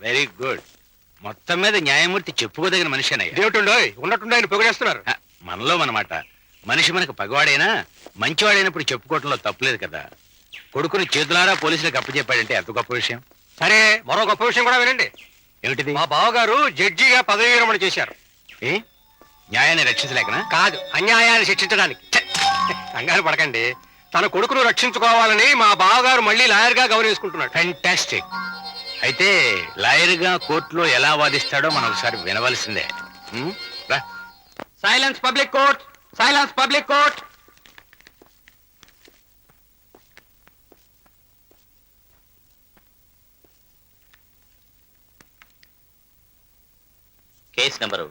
Very good మొత్తం మీద న్యాయమూర్తి చెప్పుకోదగిన మనిషినయ్యా. దేవుటుండోయ్ ఉన్నట్టుండి ఆయన పొగిడేస్తున్నారు. మనలో మనమాట మనిషి మనకు పగవాడైనా మంచివాడైనప్పుడు చెప్పుకోవటంలో తప్పులేదు కదా. కొడుకుని చేతులారా పోలీసులకు అప్పచెప్పాడంటే ఎంత గొప్ప విషయం? సరే మరో గొప్ప విషయం కూడా వినండి. ఏమిటిది? మా బావగారు జడ్జిగా పదవి విరమణ చేశారు. ఏ? న్యాయాన్ని రక్షించలేకనా? కాదు అన్యాయాన్ని శిక్షించడానికి. ఛ! కంగారు పడకండి. తన కొడుకును రక్షించుకోవాలని మా బావగారు మళ్ళీ లాయర్గా గౌరవించుకుంటున్నాడు ఫ్యాంటాస్టిక్ అయితే లాయర్గా కోర్టులో ఎలా వాదిస్తాడో మనం ఒకసారి వినవలసిందే? రా. Silence public court silence public court case number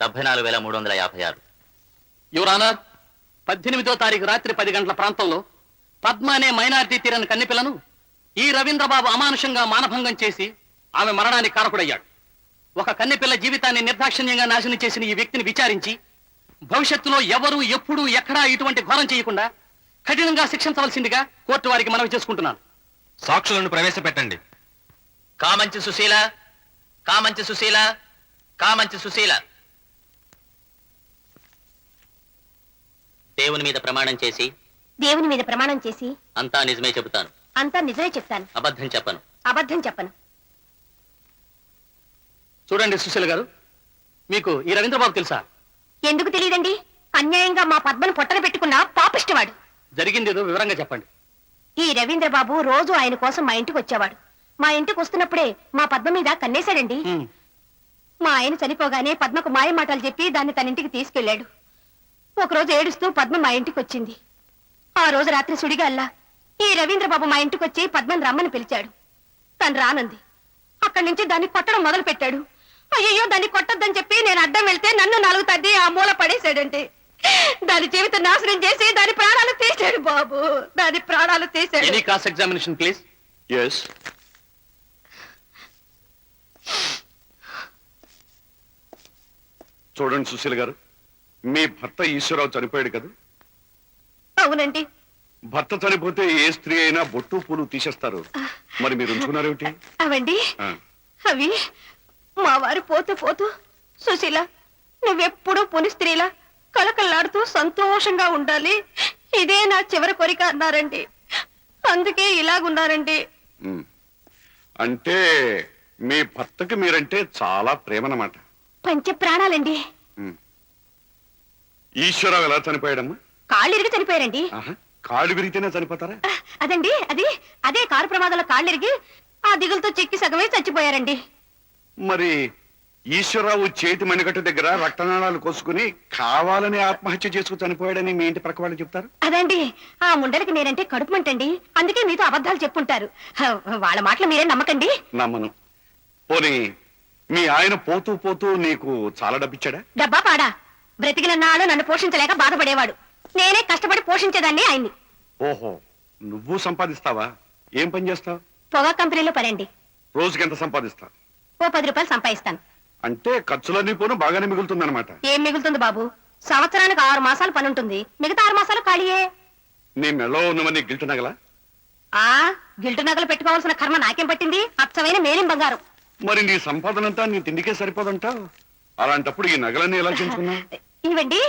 డెబ్బై నాలుగు వేల మూడు వందల యాభై ఆరు. యువరానర్ పద్దెనిమిదో తారీఖు రాత్రి పది గంటల ప్రాంతంలో పద్మ అనే మైనారిటీ తీరని కన్నెపిల్లను ఈ రవీంద్రబాబు అమానుషంగా మానభంగం చేసి ఆమె మరణానికి కారకుడయ్యాడు. ఒక కన్నెపిల్ల జీవితాన్ని నిర్దాక్షిణ్యంగా నాశనం చేసిన ఈ వ్యక్తిని విచారించి భవిష్యత్తులో ఎవరు ఎప్పుడు ఎక్కడా ఇటువంటి ఘోరం చేయకుండా కఠినంగా శిక్షించవలసిందిగా కోర్టు వారికి మనవి చేసుకుంటున్నాను. సాక్షులను ప్రవేశపెట్టండి. కామంచి సుశీల కామంచి సుశీల కామంచి సుశీల. దేవుని మీద ప్రమాణం చేసి దేవుని మీద ప్రమాణం చేసి అంతా నిజమే చెబుతాను. అంతా నిజమే చెప్తాను. అబద్ధం చెప్పను. అబద్ధం చెప్పను. చూడండి సుశీల గారు మీకు ఈ రవీంద్రబాబు తెలుసా? ఎందుకు తెలియదండి? అన్యాయంగా మా పద్మను పొట్టన పెట్టుకున్న పాపిష్టవాడు. జరిగింది ఏదో వివరంగా చెప్పండి. ఈ రవీంద్రబాబు రోజు ఆయన కోసం మా ఇంటికి వచ్చేవాడు. మా ఇంటికి వస్తున్నప్పుడే మా పద్మ మీద కన్నేశాడండి. మా ఆయన చనిపోగానే పద్మకు మాయ మాటలు చెప్పి దాన్ని తన ఇంటికి తీసుకెళ్ళాడు ఒకరోజు ఏడుస్తూ పద్మ మా ఇంటికి వచ్చింది. ఆ రోజు రాత్రి సుడిగాల్లా ఈ రవీంద్రబాబు మా ఇంటికి వచ్చి పద్మని రమ్మని పిలిచాడు. తను రానంది. అక్కడి నుంచి దాన్ని కొట్టడం మొదలు పెట్టాడు అయ్యో దాన్ని కొట్టొద్దని చెప్పి నేను అడ్డం వెళ్తే నన్ను నాలుగు తద్ది ఆ మూల పడేశాడంటే. దాని జీవితం నాశనం చేసి దాని ప్రాణాలు తీశాడు బాబు. దాని ప్రాణాలు తీశాడు. ఎనీ ఎగ్జామినేషన్ ప్లీజ్ ఎస్ చూడండి సుశీల్ గారు మీ భర్త ఈశ్వరరావు చనిపోయాడు కదా? అవునండి. భర్త చనిపోతే ఏ స్త్రీ అయినా బొట్టు పూలు తీసేస్తారు. మరి మీరు ఉంచుకున్నారేమిటి అవండి. ఆ, అవి మా వారు పోతూ పోతూ సుశీల నువ్వెప్పుడూ పుని స్త్రీలా కలకల్లాడుతూ సంతోషంగా ఉండాలి. ఇదే నా చివరి కోరిక అన్నారండి. అందుకే ఇలాగున్నారండి. ఉమ్. అంటే మీ భర్తకి మీరంటే చాలా ప్రేమనమాట. పంచ ప్రాణాలండి. ఈశ్వరరావు ఎలా చనిపోయాడమ్మా? కాళ్ళు ఇరిగి చనిపోయారండి. ఆహా, కాళ్ళు విరిగితేనే చనిపోతారా? అదండి అది అదే కారు ప్రమాదంలో కాళ్ళు ఇరిగి ఆ దిగులతో చెక్కి సగమే చచ్చిపోయారండి. మరి ఈశ్వరరావు చేతి మణికట్టు దగ్గర రక్తనాళాలు కోసుకుని కావాలని ఆత్మహత్య చేసుకు చనిపోయాడని మీ ఇంటి ప్రక్క వాళ్ళు చెప్తారు? అదండి ఆ ముండలకి నేనంటే కడుపు మంటండి. అందుకే మీతో అబద్ధాలు చెప్పుంటారు. హ, వాళ్ళ మాటలు మీరే నమ్మకండి. నమ్మను. పోనీ మీ ఆయన పోతూ పోతూ నీకు చాలా డబ్బిచ్చాడా? డబ్బా పాడా. బ్రతికిన నాడు నన్ను పోషించలేక బాధపడేవాడు. నేనే కష్టపడి పోషించేదాన్ని ఆయన్ని. ఓహో నువ్వు సంపాదిస్తావా? ఏం పని చేస్తావు? పొగా కంపెనీలో పనండి రోజుకి ఎంత సంపాదిస్తావు ఓ పది రూపాయలు సంపాదిస్తాను. అంటే ఖర్చులన్నీ పోను బాగానే మిగులుతుందన్నమాట. ఏం మిగులుతుంది బాబు? సంవత్సరానికి ఆరు మాసాలు పని ఉంటుంది. మిగతా ఆరు మాసాలు ఖాళీయే. నీ మెళ్ళో ఉన్నవన్నీ గిల్ట్ నగలా? ఆ గిల్టు నగలు పెట్టుకోవాల్సిన కర్మ నాకేం పట్టింది? అచ్చమైన మేలిం బంగారం. మరి నీ సంపాదనంతా నీ తిండికే సరిపోదంటావు? అలాంటప్పుడు ఈ నగలన్నీ ఎలా చేయించుకున్నావు? ఇవ్వండి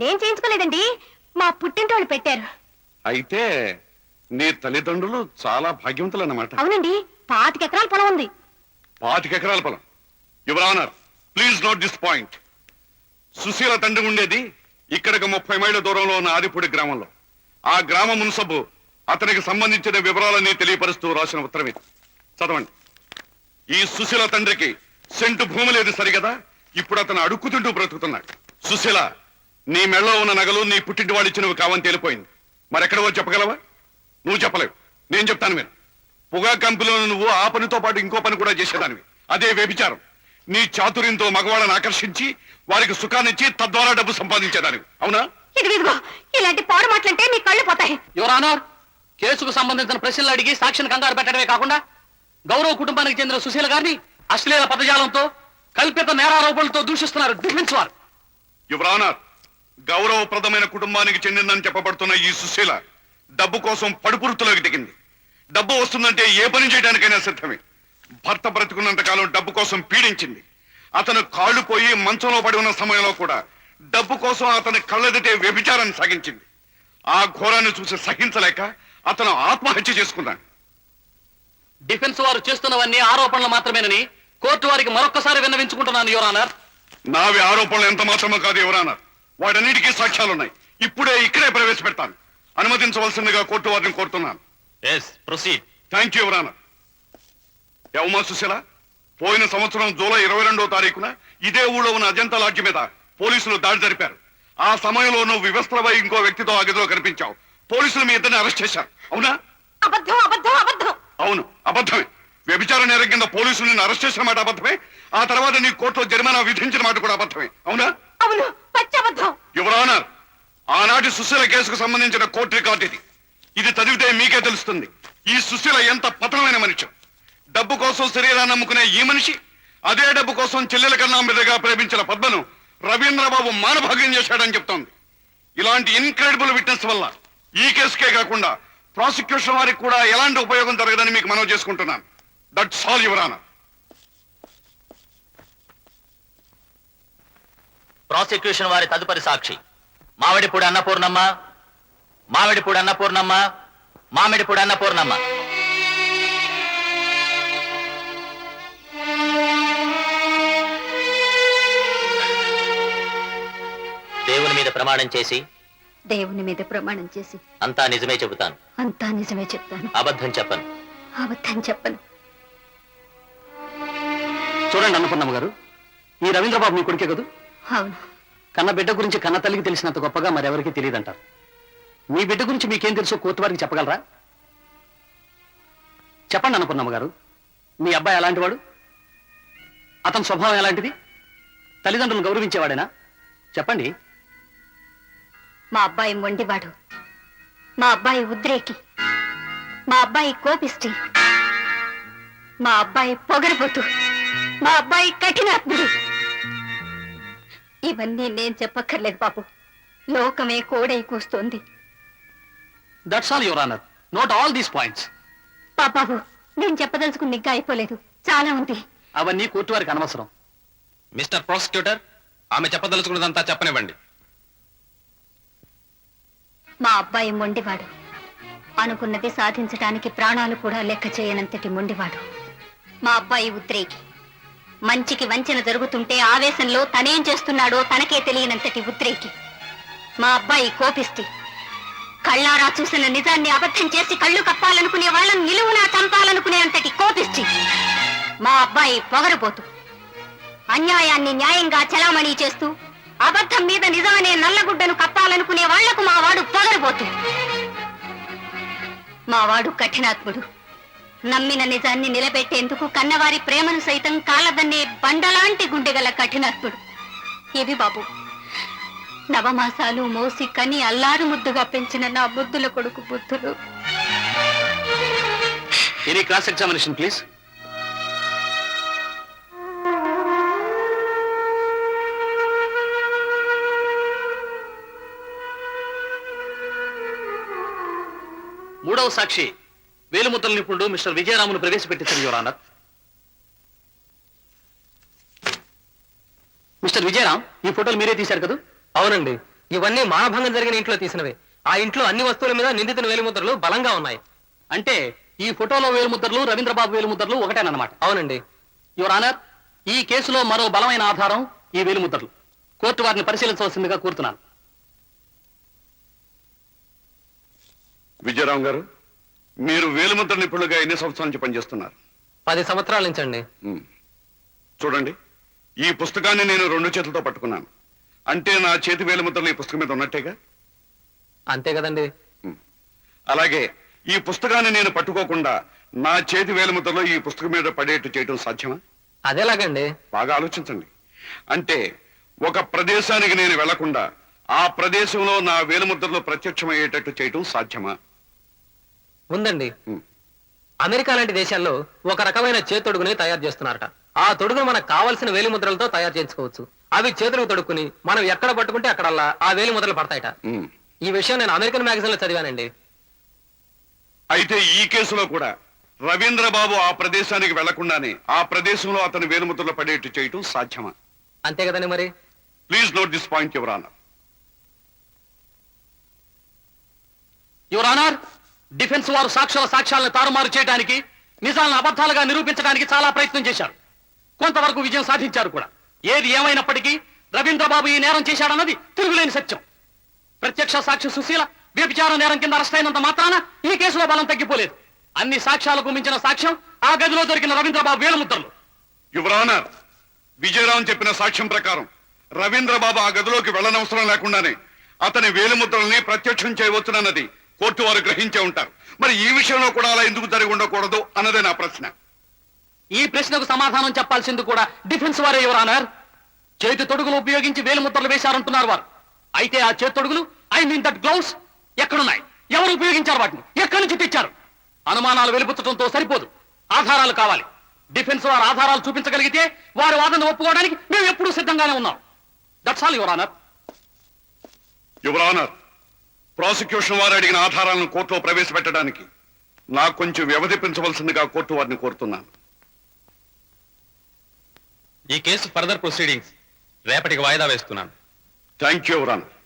నేను చేయించుకోలేదండి. మా పుట్టింటి వాళ్ళు పెట్టారు. అయితే నీ తల్లిదండ్రులు చాలా భాగ్యవంతులు అన్నమాట అవునండి పాతిక ఎకరాల పొలం ఉంది. పాతిక ఎకరాల పొలం. Your honour please note this point Sushila తండ్రి ఉండేది ఇక్కడికి ముప్పై మైళ్ళ దూరంలో ఉన్న ఆదిపూడి గ్రామంలో. ఆ గ్రామ మున్సబు అతనికి సంబంధించిన వివరాలన్నీ తెలియపరుస్తూ రాసిన ఉత్తరం ఇది. చదవండి. ఈ సుశీల తండ్రికి సెంటు భూమి లేదు సరిగదా? ఇప్పుడు అతను అడుక్కుతుంటూ బ్రతుకుతున్నాడు. సుశీల నీ మెళ్ళో ఉన్న నగలు నీ పుట్టింటి వాళ్ళు ఇచ్చినవి కావని తేలిపోయింది. మరెక్కడవో చెప్పగలవా? నువ్వు చెప్పలేవు. నేను చెప్తాను మీరు పొగా కంపెనీలో నువ్వు ఆ పనితో పాటు ఇంకో పని కూడా చేసేదానివి. అదే వ్యభిచారం. నీ చాతుర్యంతో మగవాళ్ళని ఆకర్షించి వారికి సుఖాన్నిచ్చి తద్వారా డబ్బు సంపాదించేదానివి. అవునా? ఇదిగో ఇలాంటి పాడు మాటలంటే మీ కళ్ళు పోతాయి. యువర్ ఆనర్ కేసుకు సంబంధించిన ప్రశ్నలు అడిగి సాక్షిని కంగారు పెట్టడమే కాకుండా గౌరవ కుటుంబానికి చెందిన సుశీల గారిని అశ్లీల పదజాలంతో కల్పిత నేరారోపణలతో దూషిస్తున్నారు డిఫెన్స్ వారు. యువరానర్ గౌరవప్రదమైన కుటుంబానికి చెందిందని చెప్పబడుతున్న ఈ సుశీల డబ్బు కోసం పడుపురుతులోకి దిగింది. డబ్బు వస్తుందంటే ఏ పని చేయడానికైనా సిద్ధమే. భర్త బ్రతికున్నంత కాలం డబ్బు కోసం పీడించింది. అతను కాళ్ళు పోయి మంచంలో పడి ఉన్న సమయంలో కూడా డబ్బు కోసం అతని కళ్ళెదిటే వ్యభిచారాన్ని సాగించింది. ఆ ఘోరాన్ని చూసి సహించలేక అతను ఆత్మహత్య చేసుకున్నాడు. డిఫెన్స్ వారు చేస్తున్నవన్నీ ఆరోపణలు మాత్రమేనని కోర్టు వారికి మరొక్కసారి విన్నవించుకుంటున్నాను యువర్ ఆనర్. నావి ఆరోపణలు ఎంత మాత్రమో కాదు ఎవరన్నా వాటన్నిటికీ సాక్ష్యాలున్నాయి. ఇప్పుడే ఇక్కడే ప్రవేశపెడతాను. అనుమతించవలసిందిగా కోర్టు వారిని కోరుతున్నాను. ఎస్ ప్రొసీడ్ థ్యాంక్ యూ ఎవరానా యవమా సుశీల? పోయిన సంవత్సరం జూలై ఇరవై రెండో తారీఖున ఇదే ఊళ్ళో ఉన్న అజంతా లాడ్జి మీద పోలీసులు దాడి జరిపారు. ఆ సమయంలో నువ్వు వివస్త్రపై ఇంకో వ్యక్తితో ఆ గదిలో కనిపించావు. పోలీసులు మీ ఇద్దరిని అరెస్ట్ చేశారు. అవునా? అబద్ధం అబద్ధం అబద్ధం. అవును అబద్ధమే. వ్యభిచార నేరం కింద పోలీసులు నిన్ను అరెస్ట్ చేసిన మాట అబద్ధమే. ఆ తర్వాత నీ కోర్టులో జరిమానా విధించిన మాట కూడా అబద్ధమే. అవునా? అవును. అబద్ధం. యువర్ ఆనర్ ఆనాటి సుశీల కేసుకు సంబంధించిన కోర్టు రికార్డు ఇది. ఇది చదివితే మీకే తెలుస్తుంది. ఈ సుశీల ఎంత పతనమైన మనిషి. డబ్బు కోసం శరీరాన్ని నమ్ముకునే ఈ మనిషి అదే డబ్బు కోసం చెల్లెల కన్నా మీదుగా ప్రేమించిన పద్మను రవీంద్రబాబు మానభాగ్యం చేశాడని చెప్తోంది. ఇలాంటి ఇన్క్రెడిబుల్ విట్నెస్ వల్ల ఈ కేసుకే కాకుండా ప్రాసిక్యూషన్ వారికి కూడా ఎలాంటి ఉపయోగం జరగదని మీకు మనవి చేసుకుంటున్నాను. దట్స్ ఆల్ యువరానర్ ప్రాసిక్యూషన్ వారి తదుపరి సాక్షి. మామిడిపూడి అన్నపూర్ణమ్మ మామిడిపూడి అన్నపూర్ణమ్మ మామిడిపూడి అన్నపూర్ణమ్మ. దేవుని మీద ప్రమాణం చేసి దేవుని మీద ప్రమాణం చేసి. అంతా నిజమే చెబుతాను. అంతా నిజమే చెప్తాను. అబద్ధం చెప్పను. అబద్ధం చెప్పను. చూడండి అన్నపూర్ణమ్మ గారు ఈ రవీంద్రబాబు మీ కొడుకే కదూ? అవును. కన్న బిడ్డ గురించి కన్న తల్లికి తెలిసినంత గొప్పగా మరెవరికి తెలియదంటారు. మీ బిడ్డ గురించి మీకేం తెలుసో కోర్టు వారికి చెప్పగలరా? చెప్పండి అన్నపూర్ణమ్మ గారు. మీ అబ్బాయి ఎలాంటివాడు అతని స్వభావం ఎలాంటిది? తల్లిదండ్రులను గౌరవించేవాడేనా? చెప్పండి. మా అబ్బాయి మొండివాడు. మా అబ్బాయి ఉద్రేకి. మా అబ్బాయి కోపిష్టి. మా అబ్బాయి పొగరబోతు మా అబ్బాయి కఠినాత్ముడు. ఇవన్నీ నేను చెప్పక్కర్లేదు బాబు. లోకమే కోడై కూస్తోంది. That's all your honour note all these points పాపాబు నేను చెప్పదలుచుకుని నిగ్గా అయిపోలేదు. చాలా ఉంది. అవన్నీ కోర్టు వారికి అనవసరం. మిస్టర్ ప్రాసిక్యూటర్ ఆమె చెప్పదలుచుకున్నదంతా చెప్పనివ్వండి. మా అబ్బాయి మొండివాడు. అనుకున్నది సాధించడానికి ప్రాణాలు కూడా లెక్క చేయనంతటి మొండివాడు. మా అబ్బాయి ఉద్రేకి. మంచికి వంచన జరుగుతుంటే ఆవేశంలో తనేం చేస్తున్నాడో తనకే తెలియనంతటి ఉద్రేకి. మా అబ్బాయి కోపిష్టి కళ్ళారా చూసిన నిజాన్ని అబద్ధం చేసి కళ్ళు కప్పాలనుకునే వాళ్ళని నిలువునా చంపాలనుకునే అంతటి కోపిష్టి మా అబ్బాయి పొగరబోతు అన్యాయాన్ని న్యాయంగా చలామణి చేస్తూ అబద్ధం మీద నిజమనే నల్లగుడ్డను కప్పాలనుకునే వాళ్ళకు మావాడు పొగరబోతు. మావాడు కఠినాత్ముడు. నమ్మిన నిజాన్ని నిలబెట్టేందుకు కన్నవారి ప్రేమను సైతం కాలదన్నే బండలాంటి గుండెగల కఠినాత్ముడు. ఇవి బాబు? నవమాసాలు మోసి కని అల్లారు ముద్దుగా పెంచిన నా బుద్ధుల కొడుకు బుద్ధుడు. ఎనీ క్రాస్ ఎగ్జామినేషన్ ప్లీజ్ మూడవ సాక్షి. వేలుముద్రల నిపుణుడు మిస్టర్ విజయరామును ప్రవేశపెట్టించారు యువర్ ఆనర్. మిస్టర్ విజయరామ్ ఈ ఫోటోలు మీరే తీశారు కదా? అవునండి. ఇవన్నీ మానభంగం జరిగిన ఇంట్లో తీసినవే. ఆ ఇంట్లో అన్ని వస్తువుల మీద నిందితుని వేలిముద్రలు బలంగా ఉన్నాయి. అంటే ఈ ఫోటోలో వేలుముద్రలు రవీంద్రబాబు వేలుముద్రలు ఒకటేనమాట అవునండి. యువర్ ఆనర్ ఈ కేసులో మరో బలమైన ఆధారం ఈ వేలుముద్రలు కోర్టు వారిని పరిశీలించవలసిందిగా కోరుతున్నాను. విజయరావు గారు మీరు వేలుముద్ర నిపుణులుగా ఎన్ని సంవత్సరాల నుంచి పనిచేస్తున్నారు? పది సంవత్సరాల నుంచి అండి. చూడండి ఈ పుస్తకాన్ని నేను రెండు చేతులతో పట్టుకున్నాను. అంటే నా చేతి వేలుముద్రలు ఈ పుస్తకం మీద ఉన్నట్టేగా? అంతే కదండి. అలాగే ఈ పుస్తకాన్ని నేను పట్టుకోకుండా నా చేతి వేలుముద్రలో ఈ పుస్తకం మీద పడేట్టు చేయటం సాధ్యమా? అదేలాగండి. బాగా ఆలోచించండి. అంటే ఒక ప్రదేశానికి నేను వెళ్ళకుండా ఆ ప్రదేశంలో నా వేలుముద్రలో ప్రత్యక్షమయ్యేటట్టు చేయటం సాధ్యమా? ఉందండి. అమెరికా లాంటి దేశాల్లో ఒక రకమైన చేతొడుగుని తయారు చేస్తున్నారట. ఆ తొడుగును మనకు కావలసిన వేలిముద్రలతో తయారు చేయించుకోవచ్చు. అవి చేతులకు తొడుక్కుని మనం ఎక్కడ పట్టుకుంటే అక్కడల్లా ఆ వేలిముద్రలు పడతాయట. ఉమ్. ఈ విషయం నేను అమెరికన్ మ్యాగజైన్లో చదివానండి. అయితే ఈ కేసులో కూడా రవీంద్రబాబు ఆ ప్రదేశానికి వెళ్ళకుండానే ఆ ప్రదేశంలో అతని వేలుముద్రలు పడేట్టు చేయటం సాధ్యమా? అంతే కదండి మరి. Please note this point your honour your honour defence వారు సాక్షుల సాక్ష్యాలను తారుమారు చేయడానికి నిజాలను అబద్ధాలుగా నిరూపించడానికి చాలా ప్రయత్నం చేశారు. కొంతవరకు విజయం సాధించారు కూడా. ఏది ఏమైనప్పటికీ రవీంద్రబాబు ఈ నేరం చేశాడన్నది తిరుగులేని సత్యం. ప్రత్యక్ష సాక్షి సుశీల వ్యభిచార నేరం కింద అరెస్ట్ అయినంత మాత్రాన ఈ కేసులో బలం తగ్గిపోలేదు. అన్ని సాక్ష్యాలకు మించిన సాక్ష్యం ఆ గదిలో దొరికిన రవీంద్రబాబు వేలముద్రలు. యువరానర్ విజయరామ్ చెప్పిన సాక్ష్యం ప్రకారం రవీంద్రబాబు ఆ గదిలోకి వెళ్ళనవసరం లేకుండానే అతని వేలిముద్రల్ని ప్రత్యక్షం చేయవచ్చునన్నది కోర్టు వారు గ్రహించే ఉంటారు. మరి ఈ విషయంలో కూడా అలా ఎందుకు జరిగి ఉండకూడదు అన్నదే నా ప్రశ్న. ఈ ప్రశ్నకు సమాధానం చెప్పాల్సింది కూడా డిఫెన్స్ వారే యువర్ ఆనర్. చేతి తొడుగులు ఉపయోగించి వేలుముద్రలు వేశారంటున్నారు వారు. అయితే ఆ చేతి తొడుగులు ఐ మీన్ దట్ గ్లౌస్ ఎక్కడున్నాయి? ఎవరు ఉపయోగించారు వాటిని? ఎక్కడి నుంచి తెచ్చారు? అనుమానాలు వెలుపుచ్చడంతో సరిపోదు. ఆధారాలు కావాలి. డిఫెన్స్ వారు ఆధారాలు చూపించగలిగితే వారి వాదన ఒప్పుకోవడానికి మేము ఎప్పుడూ సిద్ధంగానే ఉన్నాం. That's all your honour. Your honour prosecution వారు అడిగిన ఆధారాలను కోర్టులో ప్రవేశపెట్టడానికి నాకు కొంచెం వ్యవధి పెంచవలసిందిగా కోర్టు వారిని కోరుతున్నాను. ఈ కేసు ఫర్దర్ ప్రొసీడింగ్స్ రేపటికి వాయిదా వేస్తున్నాను. Thank you honour